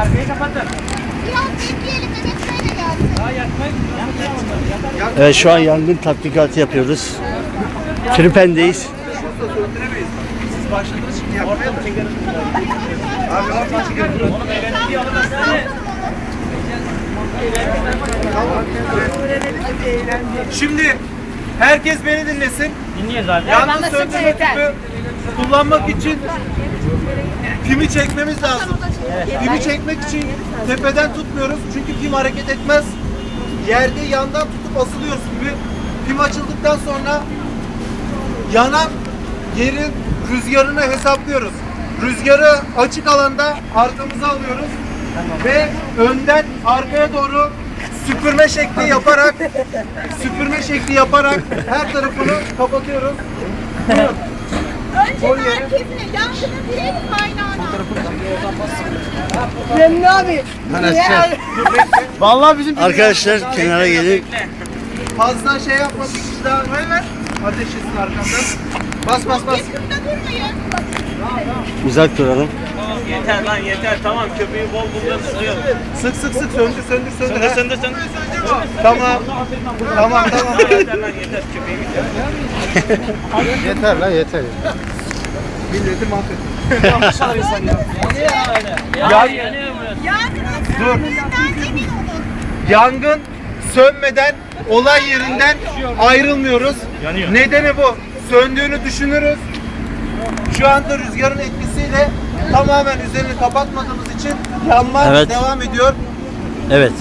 Arkayı kapatın. Evet şu an yangın tatbikatı yapıyoruz. Tripen'deyiz. Siz başladınız şimdi yakmaya da. Abi orta çıkarın. Oğlum eğlenin diye alın size. Şimdi herkes beni dinlesin. Dinliyoruz abi. Yangın söndürme tüpü kullanmak için pimi çekmemiz lazım. Pimi çekmek için tepeden tutmuyoruz çünkü pim hareket etmez. Yerde yandan tutup asılıyoruz gibi. Pim açıldıktan sonra yanan yerin rüzgarını hesaplıyoruz. Rüzgarı açık alanda arkamıza alıyoruz ve önden arkaya doğru süpürme şekli yaparak süpürme şekli yaparak her tarafını kapatıyoruz. Önce merkezine yangını bilelim kaynağına. Vallahi bizim Arkadaşlar kenara gelin. fazla şey yapmadık işte daha ver. Ateş etsin arkamdan. Bas bas bas. Yakında durmayın. Uzak duralım. Yeter lan yeter tamam köpeği bol bul sıkıyor. Sık sık sık söndür söndür söndür. Söndür ha. söndür söndür. Tamam. Tamam tamam. Yeter lan yeter köpeği bitir. yeter lan yeter. Milleti mahvet. Ya yanıyor mu? Yangının söndüğünden emin olun. Yangın sönmeden olay yerinden ayrılmıyoruz. Yanıyor. Nedeni bu. Söndüğünü düşünürüz. Şu anda rüzgarın etkisiyle tamamen üzerini kapatmadığımız için yanma Evet. devam ediyor. Evet.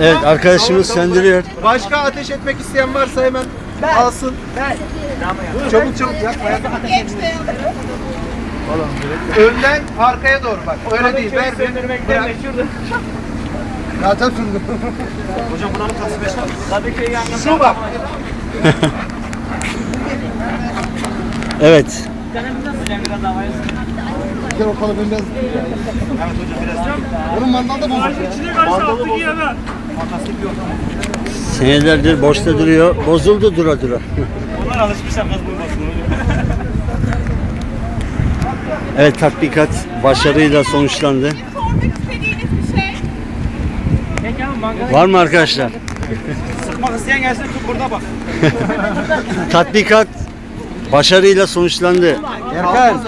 Evet arkadaşımız söndürüyor. Başka ateş etmek isteyen varsa hemen alsın. Çabuk çabuk yakma. yakma. Önden arkaya doğru bak. Öyle değil. Ver bir. Bırak. Zaten sürdüm. Hocam buna mı kalsın beş Kadıköy yangın. Şu bak. Evet. Hocam biraz. Gel o kalıbı biraz. Onun mandalda bozuk ya. Mandalı bozuk. Senelerdir boşta duruyor. Bozuldu dura dura. Onlar alışmışlar gaz bulmasın. Evet tatbikat başarıyla sonuçlandı. Sormak istediğiniz bir şey. Peki abi mangal Var mı arkadaşlar? sıkmak isteyen gelsin tut burada bak. Tatbikat başarıyla sonuçlandı. Erkan.